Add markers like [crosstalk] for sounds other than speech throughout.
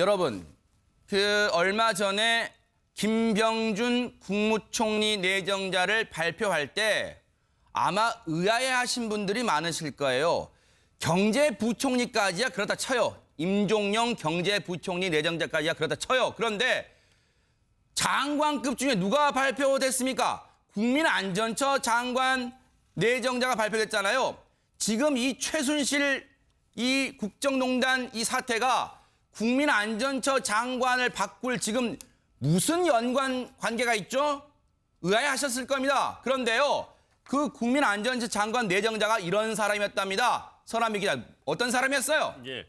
여러분, 그 얼마 전에 김병준 국무총리 내정자를 발표할 때 아마 의아해 하신 분들이 많으실 거예요. 경제부총리까지야 그렇다 쳐요. 임종영 경제부총리 내정자까지야 그렇다 쳐요. 그런데 장관급 중에 누가 발표됐습니까? 국민안전처 장관 내정자가 발표됐잖아요. 지금 이 최순실 이 국정농단 이 사태가 국민안전처 장관을 바꿀 지금 무슨 연관 관계가 있죠? 의아해하셨을 겁니다. 그런데요, 그 국민안전처 장관 내정자가 이런 사람이었답니다. 서남미 기자, 어떤 사람이었어요? 예.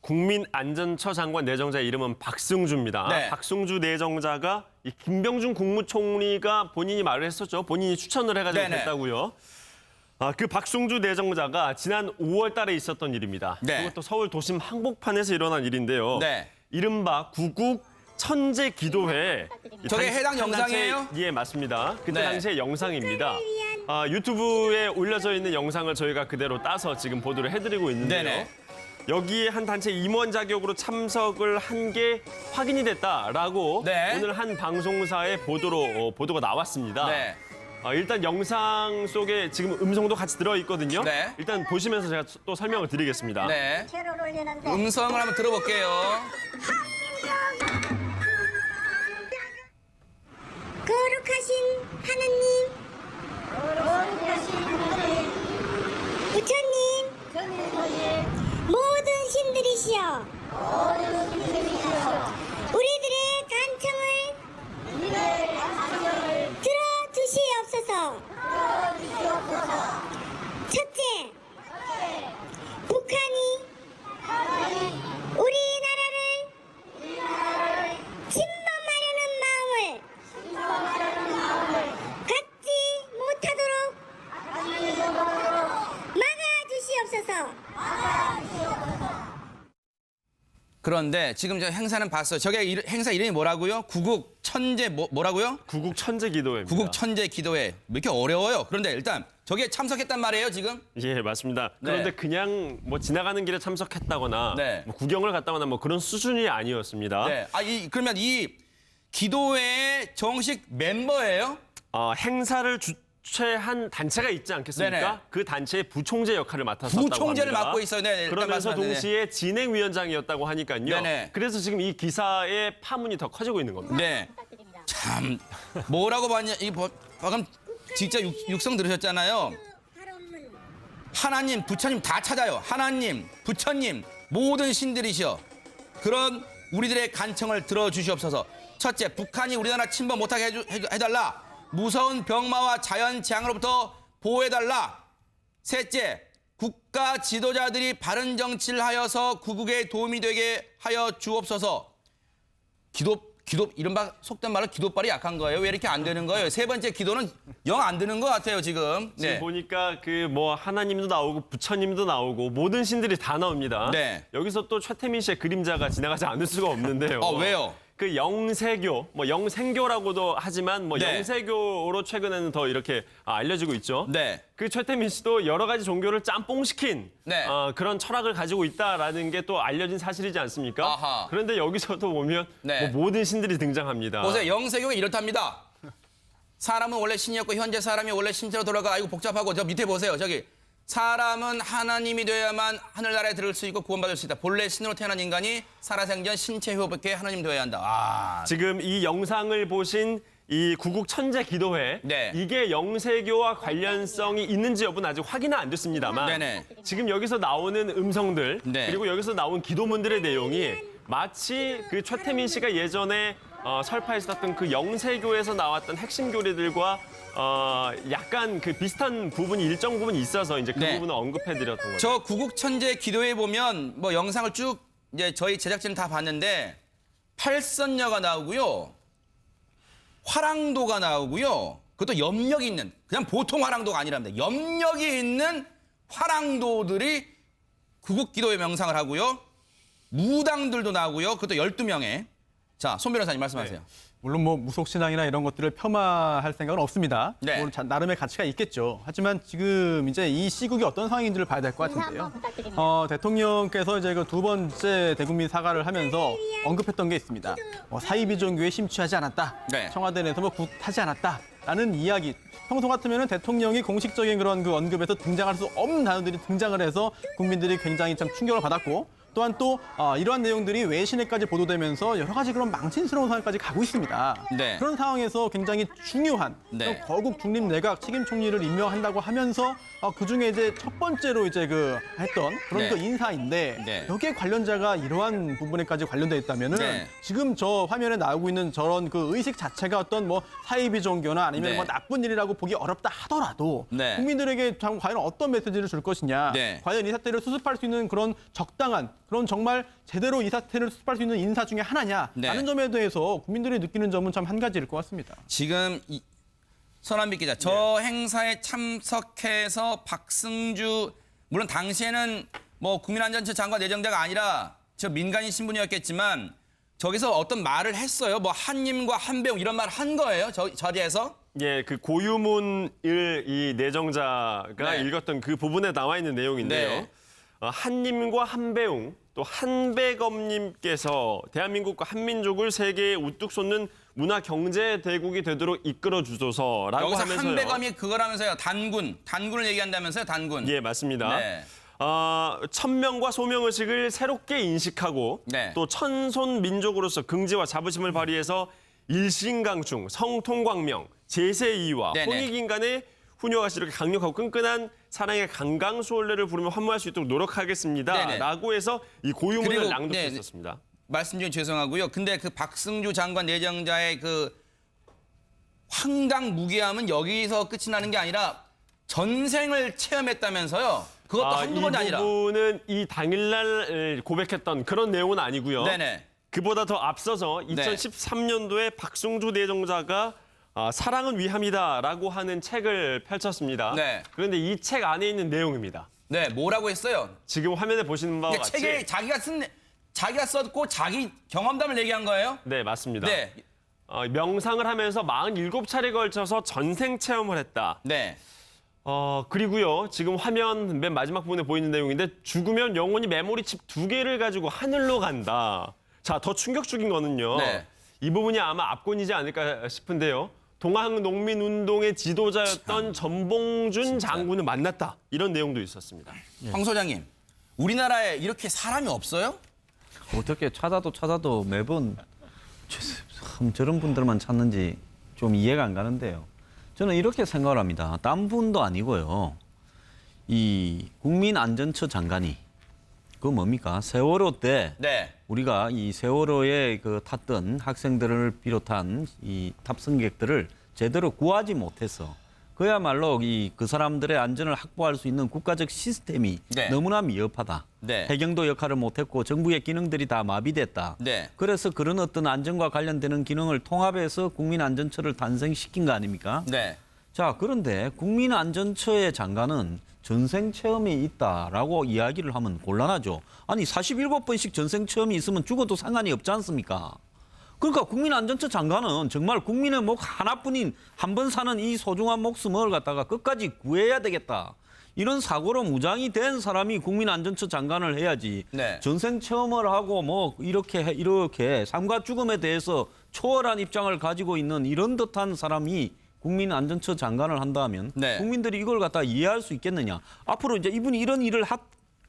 국민안전처 장관 내정자의 이름은 박승주입니다. 네. 박승주 내정자가 이 김병준 국무총리가 본인이 말을 했었죠. 본인이 추천을 해가지고 네네. 됐다고요. 아, 그 박승주 내정자가 지난 5월 달에 있었던 일입니다. 네. 그것도 서울 도심 한복판에서 일어난 일인데요. 네. 이른바 구국 천재 기도회. 저게 단- 해당 영상이에요? 예, 맞습니다. 그때 네. 당시의 영상입니다. 아, 유튜브에 올려져 있는 영상을 저희가 그대로 따서 지금 보도를 해드리고 있는데요. 네네. 여기에 한 단체 임원 자격으로 참석을 한 게 확인이 됐다라고 네. 오늘 한 방송사의 보도로 어, 보도가 나왔습니다. 네. 어, 일단 영상 속에 지금 음성도 같이 들어 있거든요. 네. 일단 보시면서 제가 또 설명을 드리겠습니다. 네. 올리는데 음성을 한번 들어볼게요. 거룩하신 부처님 모든 신들이시여 우리들의 간청을 들어주시옵소서 첫째 북한이 우리나라를 침범하려는 마음을 갖지 못하도록 막아주시옵소서. 그런데 지금 저 행사는 봤어요. 저게 이- 행사 이름이 뭐라고요? 구국 천재 뭐, 뭐라고요? 구국 천재 기도회입니다. 구국 천재 기도회. 왜 이렇게 어려워요? 그런데 일단 저기에 참석했단 말이에요, 지금? 예, 맞습니다. 네. 그런데 그냥 뭐 지나가는 길에 참석했다거나 네. 뭐 구경을 갔다거나 뭐 그런 수준이 아니었습니다. 네. 아, 이 그러면 이 기도회의 정식 멤버예요? 어, 행사를 주 최한 단체가 있지 않겠습니까? 네네. 그 단체의 부총재 역할을 맡았었다고 부총재를 합니다. 맡고 있어요. 네, 일단 그러면서. 동시에 진행위원장이었다고 하니까요. 네네. 그래서 지금 이 기사의 파문이 더 커지고 있는 겁니다. 네. 참 뭐라고 봤냐? 이 뭐- 방금 진짜 육, 육성 들으셨잖아요. 하나님, 부처님 다 찾아요. 하나님, 부처님, 모든 신들이시여. 그런 우리들의 간청을 들어주시옵소서. 첫째, 북한이 우리나라 침범 못하게 해달라. 무서운 병마와 자연 재앙으로부터 보호해달라. 셋째, 국가 지도자들이 바른 정치를 하여서 구국에 도움이 되게 하여 주옵소서. 기도 기도 이른바 속된 말로 기도발이 약한 거예요. 왜 이렇게 안 되는 거예요? 세 번째 기도는 영 안 되는 것 같아요 지금. 지금 네. 보니까 그 뭐 하나님도 나오고 부처님도 나오고 모든 신들이 다 나옵니다. 네. 여기서 또 최태민 씨의 그림자가 지나가지 않을 수가 없는데요. 어 왜요? 그 영세교, 뭐 영생교라고도 하지만 뭐 네. 영세교로 최근에는 더 이렇게 아, 알려지고 있죠. 네. 그 최태민 씨도 여러 가지 종교를 짬뽕시킨 네. 어, 그런 철학을 가지고 있다라는 게 또 알려진 사실이지 않습니까? 아하. 그런데 여기서도 보면 네. 뭐 모든 신들이 등장합니다. 보세요. 영세교가 이렇답니다. 사람은 원래 신이었고 현재 사람이 원래 신체로 돌아가 아이고 복잡하고 저 밑에 보세요. 저기 사람은 하나님이 되어야만 하늘나라에 들을 수 있고 구원받을 수 있다. 본래 신으로 태어난 인간이 살아생전 신체 회복에 하나님 되어야 한다. 아, 지금 이 영상을 보신 이 구국 천재 기도회 네. 이게 영세교와 관련성이 있는지 여부는 아직 확인은 안 됐습니다만 네네. 지금 여기서 나오는 음성들 네. 그리고 여기서 나온 기도문들의 내용이 마치 그 최태민 씨가 예전에 어, 설파했었던 그 영세교에서 나왔던 핵심 교리들과 어, 약간 그 비슷한 부분이 일정 부분이 있어서 이제 그 네. 부분을 언급해드렸던 거죠. 저 구국 천재 기도에 보면 뭐 영상을 쭉 이제 저희 제작진은 다 봤는데 팔선녀가 나오고요. 화랑도가 나오고요. 그것도 염력이 있는 그냥 보통 화랑도가 아니랍니다. 염력이 있는 화랑도들이 구국 기도의 명상을 하고요. 무당들도 나오고요. 그것도 12명의 자, 손 변호사님 말씀하세요. 물론 뭐 무속 신앙이나 이런 것들을 폄하할 생각은 없습니다. 네. 물론 자- 나름의 가치가 있겠죠. 하지만 지금 이제 이 시국이 어떤 상황인지를 봐야 될 것 같은데요. 어, 대통령께서 이제 그 두 번째 대국민 사과를 하면서 언급했던 게 있습니다. 뭐 사이비 종교에 심취하지 않았다. 네. 청와대 내에서 뭐 굿하지 않았다 라는 이야기. 평소 같으면은 대통령이 공식적인 그런 그 언급에서 등장할 수 없는 단어들이 등장을 해서 국민들이 굉장히 참 충격을 받았고 또한 또 아, 이러한 내용들이 외신에까지 보도되면서 여러 가지 그런 망신스러운 상황까지 가고 있습니다. 네. 그런 상황에서 굉장히 중요한 네. 거국 중립 내각 책임 총리를 임명한다고 하면서 어, 그 중에 이제 첫 번째로 이제 그 했던 그런 네. 그 인사인데 네. 여기에 관련자가 이러한 부분에까지 관련돼 있다면은 네. 지금 저 화면에 나오고 있는 저런 그 의식 자체가 어떤 뭐 사이비 종교나 아니면 네. 뭐 나쁜 일이라고 보기 어렵다 하더라도 네. 국민들에게 참 과연 어떤 메시지를 줄 것이냐 네. 과연 이 사태를 수습할 수 있는 그런 적당한 그런 정말 제대로 이 사태를 수습할 수 있는 인사 중에 하나냐 네. 라는 점에 대해서 국민들이 느끼는 점은 참 한 가지일 것 같습니다. 지금 이, 선한빛 기자, 저 행사에 참석해서 박승주 물론 당시에는 뭐 국민안전처 장관 내정자가 아니라 저 민간인 신분이었겠지만 저기서 어떤 말을 했어요. 뭐 한님과 한배웅 이런 말 한 거예요. 저 자리에서. 예, 그 고유문을 이 내정자가 네. 읽었던 그 부분에 나와 있는 내용인데요. 네. 어, 한님과 한배웅 또 한배검님께서 대한민국과 한민족을 세계에 우뚝 솟는 문화 경제 대국이 되도록 이끌어 주소서라고 여기서 하면서요. 한배감이 그거라면서요. 단군, 단군을 얘기한다면서요. 단군. 예, 맞습니다. 네. 어, 천명과 소명의식을 새롭게 인식하고 네. 또 천손 민족으로서 긍지와 자부심을 발휘해서 일신강충, 성통광명, 제세이와 네네. 혼익인간의 훈효가 이렇게 강력하고 끈끈한 사랑의 강강수월래를 부르며 환무할 수 있도록 노력하겠습니다. 네네. 라고 해서 이 고유문을 그리고, 낭독했었습니다. 말씀 중에 죄송하고요. 근데 그 박승주 장관 내정자의 그 황당 무계함은 여기서 끝이 나는 게 아니라 전생을 체험했다면서요. 그것도 아, 한두 이 번이 아니라. 부분은 이 당일날 고백했던 그런 내용은 아니고요. 네네. 그보다 더 앞서서 네. 2013년도에 박승주 내정자가 아, 사랑은 위함이다라고 하는 책을 펼쳤습니다. 네. 그런데 이 책 안에 있는 내용입니다. 네, 뭐라고 했어요? 지금 화면에 보시는 바와 그러니까 같이 책에 자기가 쓴 자기가 썼고 자기 경험담을 얘기한 거예요? 네 맞습니다. 네. 어, 명상을 하면서 47차례 걸쳐서 전생 체험을 했다. 네. 어, 그리고요, 지금 화면 맨 마지막 부분에 보이는 내용인데, 죽으면 영혼이 메모리 칩 두 개를 가지고 하늘로 간다. 자, 더 충격적인 거는요. 네. 이 부분이 아마 압권이지 않을까 싶은데요. 동학농민운동의 지도자였던 전봉준 장군을 만났다. 이런 내용도 있었습니다. 황 소장님. 우리나라에 이렇게 사람이 없어요? 어떻게 찾아도 찾아도 매번 참 저런 분들만 찾는지 좀 이해가 안 가는데요. 저는 이렇게 생각을 합니다. 딴 분도 아니고요. 이 국민안전처 장관이 그 뭡니까? 세월호 때 네. 우리가 이 세월호에 그 탔던 학생들을 비롯한 이 탑승객들을 제대로 구하지 못해서 그야말로 이 그 사람들의 안전을 확보할 수 있는 국가적 시스템이 네. 너무나 미흡하다. 네. 해경도 역할을 못했고 정부의 기능들이 다 마비됐다. 네. 그래서 그런 어떤 안전과 관련되는 기능을 통합해서 국민안전처를 탄생시킨 거 아닙니까? 네. 자, 그런데 국민안전처의 장관은 전생 체험이 있다라고 이야기를 하면 곤란하죠. 아니, 47번씩 전생 체험이 있으면 죽어도 상관이 없지 않습니까? 그러니까 국민안전처 장관은 정말 국민의 목 하나뿐인 한 번 사는 이 소중한 목숨을 갖다가 끝까지 구해야 되겠다. 이런 사고로 무장이 된 사람이 국민안전처 장관을 해야지. 네. 전생 체험을 하고 뭐 이렇게 해- 이렇게 삶과 죽음에 대해서 초월한 입장을 가지고 있는 이런 듯한 사람이 국민안전처 장관을 한다면 네. 국민들이 이걸 갖다 이해할 수 있겠느냐? 앞으로 이제 이분이 이런 일을 하,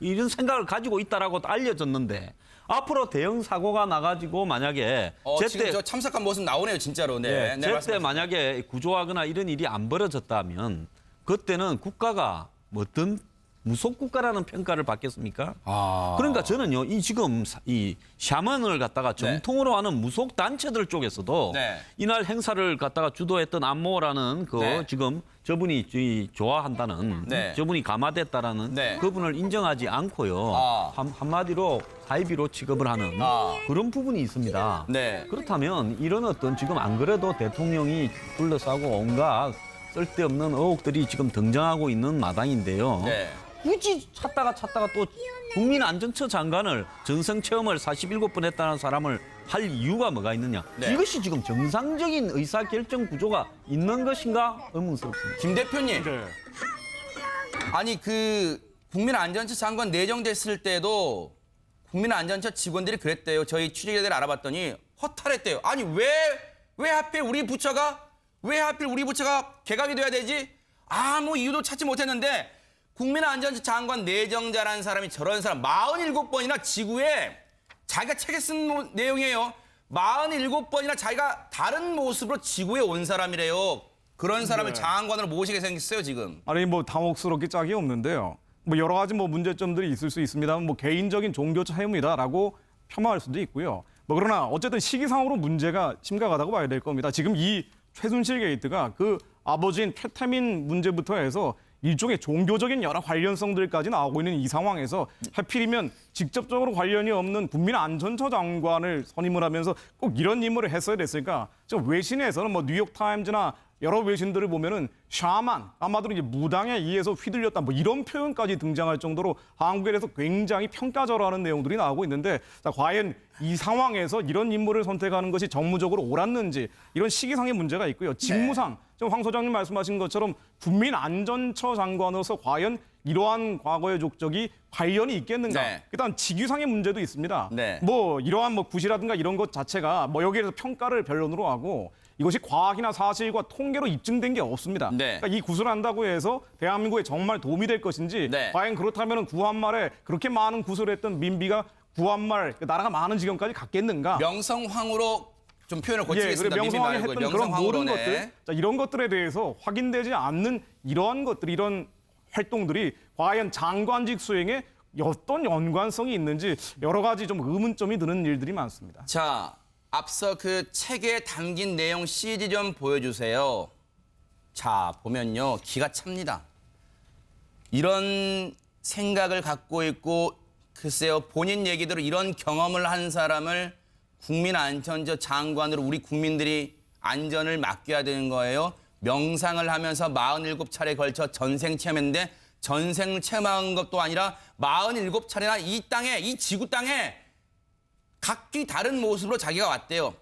이런 생각을 가지고 있다라고 알려졌는데 앞으로 대형 사고가 나가지고 만약에 어, 제때 참석한 모습 나오네요, 진짜로. 네. 네, 네, 제때. 만약에 구조하거나 이런 일이 안 벌어졌다면 그때는 국가가 뭐 어떤 무속 국가라는 평가를 받겠습니까? 아. 그러니까 저는요, 이 지금 사- 이 샤먼을 갖다가 정통으로 하는 무속 단체들 쪽에서도 네. 이날 행사를 갖다가 주도했던 안모라는 그 네. 지금 저분이 이 좋아한다는 네. 저분이 감화됐다라는 네. 그분을 인정하지 않고요. 아. 한, 한마디로 사이비로 취급을 하는 아. 그런 부분이 있습니다. 네. 그렇다면 이런 어떤 지금 안 그래도 대통령이 둘러싸고 온갖 쓸데없는 의혹들이 지금 등장하고 있는 마당인데요. 네. 굳이 찾다가 찾다가 또 국민안전처 장관을 전생 체험을 47번 했다는 사람을 할 이유가 뭐가 있느냐? 네. 이것이 지금 정상적인 의사 결정 구조가 있는 것인가 의문스럽습니다. 김 대표님. 네. 아니 그 국민안전처 장관 내정됐을 때도 국민안전처 직원들이 그랬대요. 저희 취재기자들 알아봤더니 허탈했대요. 아니 왜 왜 하필 우리 부처가 왜 하필 우리 부처가 개각이 돼야 되지? 아무 이유도 찾지 못했는데 국민안전처 장관 내정자라는 사람이 저런 사람 47번이나 지구에 자기가 책에 쓴 모- 내용이에요. 47번이나 자기가 다른 모습으로 지구에 온 사람이래요. 그런 사람을 네. 장관으로 모시게 생겼어요, 지금. 아니 뭐 당혹스럽게 짝이 없는데요. 뭐 여러 가지 뭐 문제점들이 있을 수 있습니다만 뭐 개인적인 종교 차이입니다라고 폄하할 수도 있고요. 뭐 그러나 어쨌든 시기상으로 문제가 심각하다고 봐야 될 겁니다. 지금 이 최순실 게이트가 그 아버지인 최태민 문제부터 해서 일종의 종교적인 여러 관련성들까지 나오고 있는 이 상황에서 하필이면 직접적으로 관련이 없는 국민안전처 장관을 선임을 하면서 꼭 이런 임무를 했어야 됐을까? 저 외신에서는 뭐 뉴욕타임즈나 여러 외신들을 보면은 샤만 아마도 이제 무당에 의해서 휘둘렸다 뭐 이런 표현까지 등장할 정도로 한국에 대해서 굉장히 평가절하하는 내용들이 나오고 있는데 자, 과연 이 상황에서 이런 인물을 선택하는 것이 정무적으로 옳았는지 이런 시기상의 문제가 있고요 직무상 지금 황 소장님 말씀하신 것처럼 국민안전처 장관으로서 과연 이러한 과거의 족적이 관련이 있겠는가? 네. 일단 직위상의 문제도 있습니다. 네. 뭐 이러한 뭐 굿이라든가 이런 것 자체가 뭐 여기에 대해서 평가를 변론으로 하고 이것이 과학이나 사실과 통계로 입증된 게 없습니다. 네. 그러니까 이 굿을 한다고 해서 대한민국에 정말 도움이 될 것인지 네. 과연 그렇다면 구한말에 그렇게 많은 굿을 했던 민비가 구한말 그 나라가 많은 지경까지 갔겠는가? 명성황후로 좀 표현을 예, 고치겠습니다. 명성황이 말고 했던 그런 모든 명성황후로네. 것들, 자, 이런 것들에 대해서 확인되지 않는 이러한 것들, 이런 활동들이 과연 장관직 수행에 어떤 연관성이 있는지 여러 가지 좀 의문점이 드는 일들이 많습니다. 자, 앞서 그 책에 담긴 내용 CD 좀 보여주세요. 자, 보면요. 기가 찹니다. 이런 생각을 갖고 있고, 글쎄요, 본인 얘기대로 이런 경험을 한 사람을 국민 안전처 장관으로 우리 국민들이 안전을 맡겨야 되는 거예요. 명상을 하면서 47차례 걸쳐 전생 체험했는데 전생 체험한 것도 아니라 47차례나 이 땅에, 이 지구 땅에 각기 다른 모습으로 자기가 왔대요.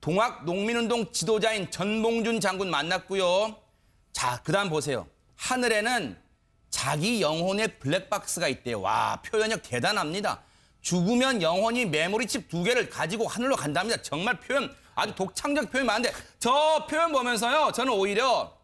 동학 농민운동 지도자인 전봉준 장군 만났고요. 자, 그다음 보세요. 하늘에는 자기 영혼의 블랙박스가 있대요. 와, 표현력 대단합니다. 죽으면 영혼이 메모리칩 두 개를 가지고 하늘로 간답니다. 정말 표현 아주 독창적 표현 많은데 저 표현 보면서요. 저는 오히려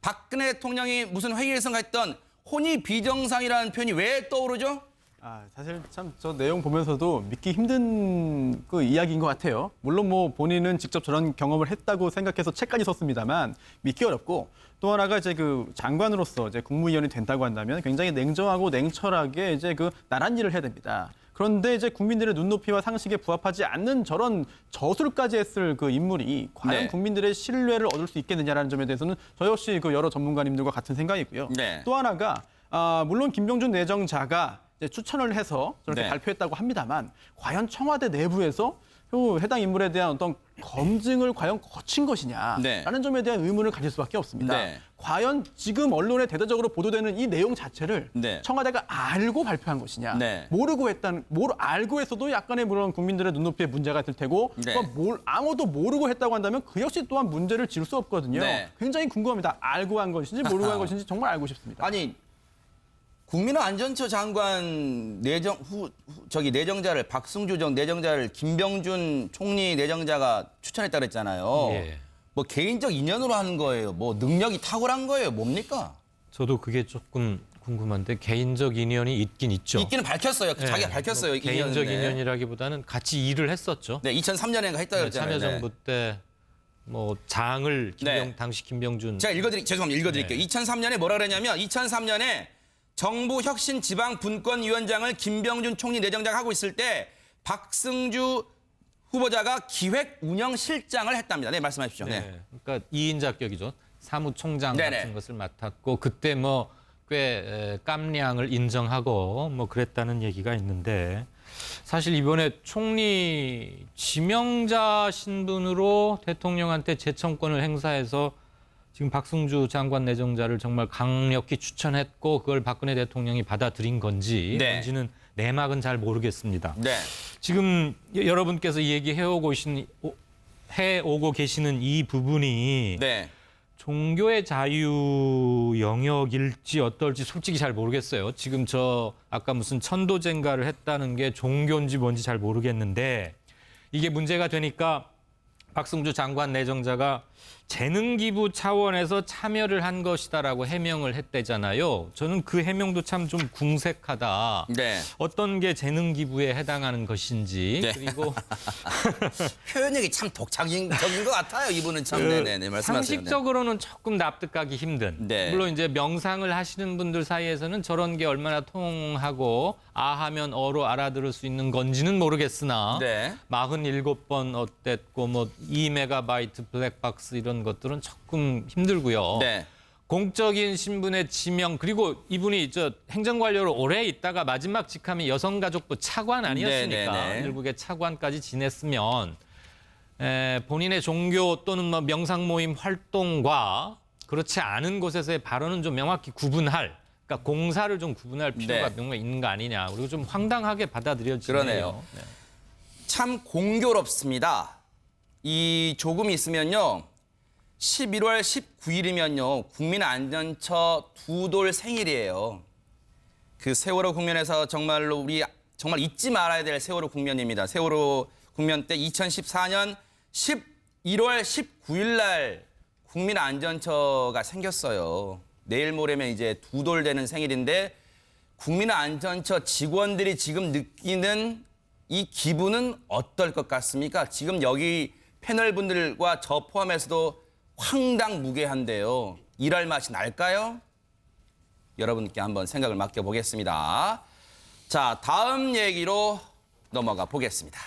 박근혜 대통령이 무슨 회의에서 했던 혼이 비정상이라는 표현이 왜 떠오르죠? 아, 사실 참 저 내용 보면서도 믿기 힘든 그 이야기인 것 같아요. 물론 뭐 본인은 직접 저런 경험을 했다고 생각해서 책까지 썼습니다만 믿기 어렵고 또 하나가 이제 그 장관으로서 이제 국무위원이 된다고 한다면 굉장히 냉정하고 냉철하게 이제 그 나란 일을 해야 됩니다. 그런데 이제 국민들의 눈높이와 상식에 부합하지 않는 저런 저술까지 했을 그 인물이 과연 네. 국민들의 신뢰를 얻을 수 있겠느냐라는 점에 대해서는 저 역시 그 여러 전문가님들과 같은 생각이고요. 네. 또 하나가 아, 물론 김병준 내정자가 추천을 해서 저렇게 네. 발표했다고 합니다만 과연 청와대 내부에서 그 해당 인물에 대한 어떤 검증을 과연 거친 것이냐라는 네. 점에 대한 의문을 가질 수밖에 없습니다. 네. 과연 지금 언론에 대대적으로 보도되는 이 내용 자체를 네. 청와대가 알고 발표한 것이냐, 네. 모르고 했다는, 모르 알고 했어도 약간의 물론 국민들의 눈높이에 문제가 있을 테고, 네. 또 뭘, 아무도 모르고 했다고 한다면 그 역시 또한 문제를 지을 수 없거든요. 네. 굉장히 궁금합니다. 알고 한 것인지 모르고 [laughs] 한 것인지 정말 알고 싶습니다. 아니 국민안전처 장관 내정 후, 후- 저기 내정자를 박승주 전 내정자를 김병준 총리 내정자가 추천했다 그랬잖아요. 예. 뭐 개인적 인연으로 하는 거예요. 뭐 능력이 탁월한 거예요. 뭡니까? 저도 그게 조금 궁금한데 개인적 인연이 있긴 있죠. 있기는 밝혔어요. 네, 자기가 밝혔어요. 뭐 개인적 인연을. 네. 인연이라기보다는 같이 일을 했었죠. 네, 2003년에 했다 그랬잖아요. 참여정부 때 뭐 장을 김병 네. 당시 김병준 제가 읽어드리 죄송합니다. 읽어드릴게요. 네. 2003년에 뭐라 그랬냐면 2003년에 정부 혁신 지방 분권위원장을 김병준 총리 내정자가 하고 있을 때 박승주 후보자가 기획 운영 실장을 했답니다. 네, 말씀하십시오. 네. 네. 그러니까 2인 자격이죠. 사무총장 네네. 같은 것을 맡았고 그때 뭐꽤 깜량을 인정하고 뭐 그랬다는 얘기가 있는데 사실 이번에 총리 지명자 신분으로 대통령한테 재청권을 행사해서 지금 박승주 장관 내정자를 정말 강력히 추천했고 그걸 박근혜 대통령이 받아들인 건지 네. 뭔지는 내막은 잘 모르겠습니다. 네. 지금 여- 여러분께서 얘기해오고 계신 해오고 계시는 이 부분이 네. 종교의 자유 영역일지 어떨지 솔직히 잘 모르겠어요. 지금 저 아까 무슨 천도젠가를 했다는 게 종교인지 뭔지 잘 모르겠는데 이게 문제가 되니까 박승주 장관 내정자가 재능 기부 차원에서 참여를 한 것이다라고 해명을 했대잖아요. 저는 그 해명도 참 좀 궁색하다. 네. 어떤 게 재능 기부에 해당하는 것인지 네. 그리고 [laughs] 표현력이 참 독창적인 것 같아요. 이분은 참. 네네네. 말씀하세요. 네. 상식적으로는 조금 납득하기 힘든. 네. 물론 이제 명상을 하시는 분들 사이에서는 저런 게 얼마나 통하고 아하면 어로 알아들을 수 있는 건지는 모르겠으나 네. 47번 어땠고 뭐 2메가바이트 블랙박스 이런 것들은 조금 힘들고요. 네. 공적인 신분의 지명 그리고 이분이 저 행정관료로 오래 있다가 마지막 직함이 여성가족부 차관 아니었습니까? 네, 네, 네. 일국의 차관까지 지냈으면 에, 본인의 종교 또는 뭐 명상 모임 활동과 그렇지 않은 곳에서의 발언은 좀 명확히 구분할 그러니까 공사를 좀 구분할 필요가 네. 명확히 있는 거 아니냐 그리고 좀 황당하게 받아들여지네요. 그러네요. 네. 참 공교롭습니다. 이 조금 있으면요. 11월 19일이면요. 국민안전처 두 돌 생일이에요. 그 세월호 국면에서 정말로 우리 정말 잊지 말아야 될 세월호 국면입니다. 세월호 국면 때 2014년 11월 19일 날 국민안전처가 생겼어요. 내일 모레면 이제 두 돌 되는 생일인데 국민안전처 직원들이 지금 느끼는 이 기분은 어떨 것 같습니까? 지금 여기 패널 분들과 저 포함해서도 황당무계한데요. 일할 맛이 날까요? 여러분께 한번 생각을 맡겨보겠습니다. 자, 다음 얘기로 넘어가 보겠습니다.